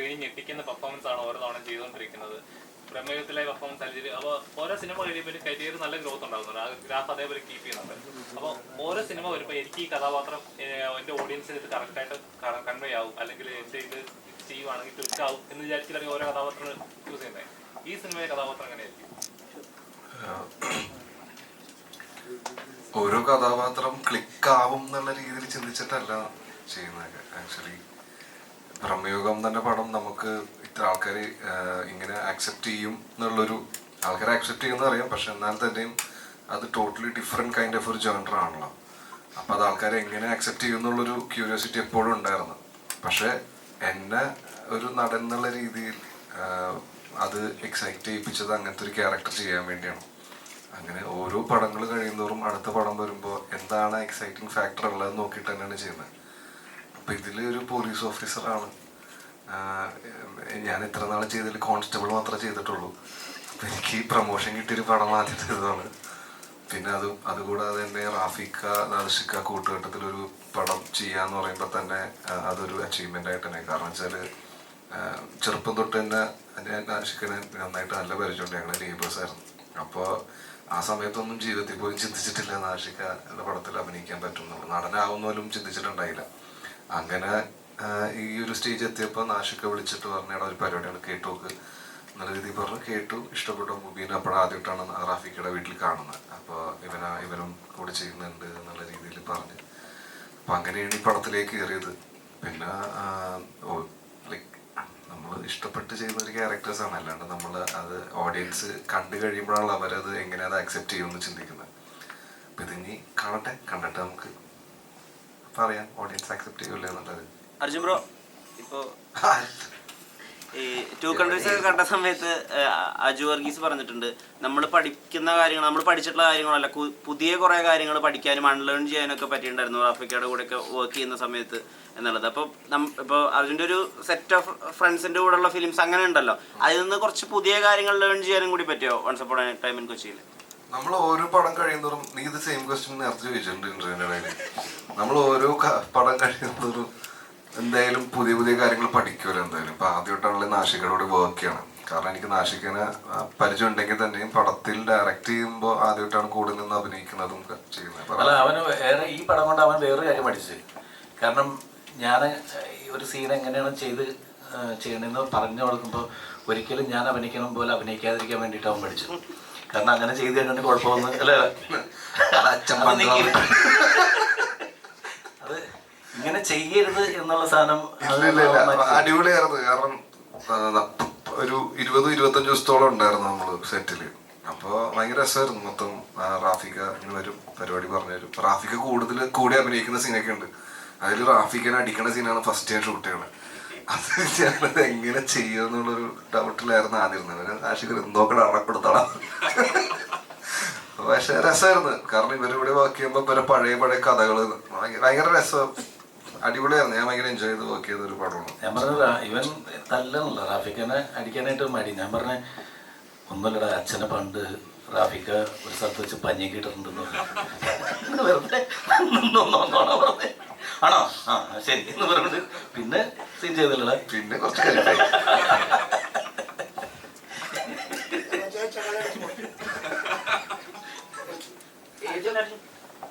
Screening ഞെട്ടിക്കുന്ന performance ആണ് ഓരോ തവണ ചെയ്തുകൊണ്ടിരിക്കുന്നത്. പ്രമേയത്തിലെ പെർഫോമൻസ് അല്ലെങ്കിൽ അപ്പോൾ ഓരോ സിനിമ കഴിയുമ്പോൾ കരിയർ നല്ല ഗ്രോത്ത് ഉണ്ടാകുന്നുണ്ട്. ആ ഗ്രാഫ് അതേപോലെ കീപ്പ് ചെയ്യുന്നുണ്ട്. അപ്പോൾ ഓരോ സിനിമ വരുമ്പോൾ എനിക്ക് ഈ കഥാപാത്രം എന്റെ ഓഡിയൻസിന് ഇത് കറക്റ്റായിട്ട് കൺവേ ആവും. അല്ലെങ്കിൽ എന്റെ ഇത് ചെയ്യുവാണെങ്കിൽ ക്ലിക്ക് ആവും എന്ന് വിചാരിച്ചിട്ടാണ് ഓരോ കഥാപാത്രങ്ങൾ ചൂസ് ചെയ്യുന്നത് ഈ സിനിമയിലെ കഥാപാത്രം എങ്ങനെയായിരിക്കും? ഓരോ കഥാപാത്രം ക്ലിക്ക് ആവും എന്നുള്ള രീതിയിൽ ചിന്തിച്ചിട്ടല്ല ചെയ്യുന്നത്. ആക്ച്വലി ബ്രഹ്മയുഗം തന്നെ പടം നമുക്ക് ഇത്ര ആൾക്കാർ ഇങ്ങനെ ആക്സെപ്റ്റ് ചെയ്യും എന്നുള്ളൊരു ആൾക്കാരെ ആക്സെപ്റ്റ് ചെയ്യുമെന്ന് അറിയാം. പക്ഷെ എന്നാൽ തന്നെയും അത് ടോട്ടലി ഡിഫറെന്റ് കൈൻഡ് ഓഫ് ഒരു ജോണ്ടർ ആണല്ലോ. അപ്പോൾ അത് ആൾക്കാരെ എങ്ങനെ ആക്സെപ്റ്റ് ചെയ്യും എന്നുള്ളൊരു ക്യൂരിയോസിറ്റി എപ്പോഴും ഉണ്ടായിരുന്നു. പക്ഷേ എന്നെ ഒരു നടൻ എന്നുള്ള രീതിയിൽ അത് എക്സൈറ്റ് ചെയ്യിപ്പിച്ചത് അങ്ങനത്തെ ഒരു ക്യാരക്ടർ ചെയ്യാൻ വേണ്ടിയാണ്. അങ്ങനെ ഓരോ പടങ്ങൾ കഴിയുന്നോറും അടുത്ത പടം വരുമ്പോൾ എന്താണ് എക്സൈറ്റിംഗ് ഫാക്ടർ ഉള്ളതെന്ന് നോക്കിയിട്ട് തന്നെയാണ് ചെയ്യുന്നത്. അപ്പൊ ഇതിൽ ഒരു പോലീസ് ഓഫീസറാണ് ഞാൻ ഇത്ര നാൾ ചെയ്തതിൽ കോൺസ്റ്റബിൾ മാത്രമേ ചെയ്തിട്ടുള്ളൂ. അപ്പൊ എനിക്ക് പ്രൊമോഷൻ കിട്ടിയൊരു പടം ആദ്യത്തെ ഇതാണ് പിന്നെ അതും അതുകൂടാതെ തന്നെ റാഫിക്ക നാദിഷിക്ക കൂട്ടുകെട്ടത്തിലൊരു പടം ചെയ്യാന്ന് പറയുമ്പോൾ തന്നെ അതൊരു അച്ചീവ്മെന്റ് ആയിട്ട് തന്നെ. കാരണം വെച്ചാൽ ചെറുപ്പം തൊട്ട് തന്നെ ഞാൻ നാദിഷിക്കനെ നന്നായിട്ട് നല്ല പരിചയമുണ്ട്. ഞങ്ങൾ നെയ്ബേഴ്സ് ആയിരുന്നു. അപ്പോൾ ആ സമയത്തൊന്നും ജീവിതത്തിൽ പോലും ചിന്തിച്ചിട്ടില്ല നാഷിക എന്ന പടത്തിൽ അഭിനയിക്കാൻ പറ്റുന്നുള്ളൂ നടനാവുന്നോലും ചിന്തിച്ചിട്ടുണ്ടായില്ല. അങ്ങനെ ഈ ഒരു സ്റ്റേജ് എത്തിയപ്പോൾ നാഷിക വിളിച്ചിട്ട് പറഞ്ഞ ഒരു പരിപാടിയാണ് കേട്ടോക്ക് നല്ല രീതിയിൽ പറഞ്ഞു. കേട്ടു ഇഷ്ടപ്പെട്ട മുബീൻ അപ്പോൾ ആദ്യമായിട്ടാണ് റാഫിക്കയുടെ വീട്ടിൽ കാണുന്നത്. അപ്പോൾ ഇവനാ ഇവനും കൂടെ ചെയ്യുന്നുണ്ട് എന്നുള്ള രീതിയിൽ പറഞ്ഞു. അപ്പം അങ്ങനെയാണ് ഈ പടത്തിലേക്ക് കയറിയത്. പിന്നെ ലൈക്ക് നമ്മൾ ഇഷ്ടപ്പെട്ട് ചെയ്യുന്ന ഒരു ക്യാരക്ടേഴ്സ് ആണ്. അല്ലാണ്ട് നമ്മൾ അത് ഓഡിയൻസ് കണ്ടു കഴിയുമ്പോഴാണ് അവരത് എങ്ങനെ അത് അക്സെപ്റ്റ് ചെയ്യുമെന്ന് ചിന്തിക്കുന്നത്. അപ്പം ഇതിനി കാണട്ടെ കണ്ടിട്ട് നമുക്ക് പറയാം ഓഡിയൻസ് അക്സെപ്റ്റ് ചെയ്യൂല എന്നുള്ളത്. അർജുൻ ബ്രോ ഇപ്പോ ഈ ടു കൺട്രീസ് ഒക്കെ കണ്ട സമയത്ത് അജു വർഗീസ് പറഞ്ഞിട്ടുണ്ട് നമ്മൾ പഠിക്കുന്ന കാര്യങ്ങൾ നമ്മൾ പഠിച്ചിട്ടുള്ള കാര്യങ്ങളല്ല പുതിയ കുറെ കാര്യങ്ങൾ പഠിക്കാനും അൺലേൺ ചെയ്യാനൊക്കെ പറ്റിയിട്ടുണ്ടായിരുന്നു ആഫ്രിക്കയുടെ കൂടെ ഒക്കെ വർക്ക് ചെയ്യുന്ന സമയത്ത് എന്നുള്ളത്. അപ്പോൾ ഇപ്പോൾ അർജുന്റെ ഒരു സെറ്റ് ഓഫ് ഫ്രണ്ട്സിന്റെ കൂടെയുള്ള ഫിലിംസ് അങ്ങനെ ഉണ്ടല്ലോ അതിൽ നിന്ന് കുറച്ച് പുതിയ കാര്യങ്ങൾ ലേൺ ചെയ്യാനും കൂടി പറ്റിയോ? വൺസ് അപ്പോൺ ടൈം ഇൻ കൊച്ചിയിൽ നമ്മൾ ഓരോ പടം കഴിയുന്നതും നീ ഇത് സെയിം ക്വസ്റ്റ്യൻ നേരത്തെ ചോദിച്ചിട്ടുണ്ട് ഇന്റർവ്യൂവിന്റെ ഇടയിൽ. നമ്മൾ ഓരോ പടം കഴിയുന്നതും എന്തായാലും പുതിയ പുതിയ കാര്യങ്ങൾ പഠിക്കുമല്ലോ എന്തായാലും. ഇപ്പൊ ആദ്യമായിട്ടാണല്ലോ നാഷികയോട് വർക്ക് ചെയ്യണം കാരണം എനിക്ക് നാഷികനെ പരിചയം ഉണ്ടെങ്കിൽ തന്നെയും പടത്തിൽ ഡയറക്റ്റ് ചെയ്യുമ്പോൾ ആദ്യമായിട്ടാണ് കൂടെ നിന്ന് അഭിനയിക്കുന്നതും ചെയ്യുന്നത്. അല്ല അവന് വേറെ ഈ പടം കൊണ്ട് അവൻ വേറൊരു കാര്യം പഠിച്ചു. കാരണം ഞാൻ ഒരു സീൻ എങ്ങനെയാണ് ചെയ്ത് ചെയ്യണമെന്ന് പറഞ്ഞു കൊടുക്കുമ്പോൾ ഒരിക്കലും ഞാൻ അഭിനയിക്കണം പോലെ അഭിനയിക്കാതിരിക്കാൻ വേണ്ടിയിട്ട് അവൻ പഠിച്ചു കാരണം അങ്ങനെ ചെയ്ത് കഴിഞ്ഞാൽ കുഴപ്പമൊന്നും അല്ലേ അച്ഛൻ അത് അത് ഇങ്ങനെ ചെയ്യരുത് എന്നുള്ള സാധനം. അടിപൊളിയായിരുന്നു. കാരണം ഒരു ഇരുപത് ഇരുപത്തഞ്ച് ദിവസത്തോളം ഉണ്ടായിരുന്നു നമ്മൾ സെറ്റിൽ. അപ്പൊ ഭയങ്കര രസമായിരുന്നു. മൊത്തം റാഫിക്ക റാഫിക ഇങ്ങനെ വരും പരിപാടി പറഞ്ഞു തരും. റാഫിക കൂടുതൽ കൂടെ അഭിനയിക്കുന്ന സീനൊക്കെ ഉണ്ട്. അതിൽ റാഫിക്കനെ അടിക്കുന്ന സീനാണ് ഫസ്റ്റ് ഞാൻ ഷൂട്ട് ചെയ്യണത്. അത് ഞാനത് എങ്ങനെ ചെയ്യുമെന്നുള്ളൊരു ഡൗട്ടിലായിരുന്നു ആദ്യം ഇരുന്നത്. ആഷികർ എന്തോക്കടെ അടക്കൊടുത്തടാ പക്ഷെ രസമായിരുന്നു. കാരണം ഇവരിവിടെ വർക്ക് ചെയ്യുമ്പോൾ ഇവരെ പഴയ പഴയ കഥകൾ ഭയങ്കര- രസം. അടിപൊളിയായിരുന്നു. ഞാൻ ഭയങ്കര എൻജോയ് ചെയ്ത് വർക്ക് ചെയ്ത ഒരു പടമാണ്. ഞാൻ പറഞ്ഞത് "റാ- ഇവൻ തല്ലണല്ലോ. റാഫിക്കനെ അടിക്കാനായിട്ട് മടി. ഞാൻ പറഞ്ഞ ഒന്നുമില്ലടാ അച്ഛനെ പണ്ട് റാഫിക്ക ഒരു സ്ഥലത്ത് വെച്ച് പഞ്ഞി ഇട്ടിട്ടുണ്ടെന്ന് വെറുതെ ആണോ ആ ശരി. എന്ന് പറഞ്ഞിട്ട് പിന്നെ സീൻ ചെയ്തില്ലടാ. പിന്നെ കുറച്ച് കരിപ്പായി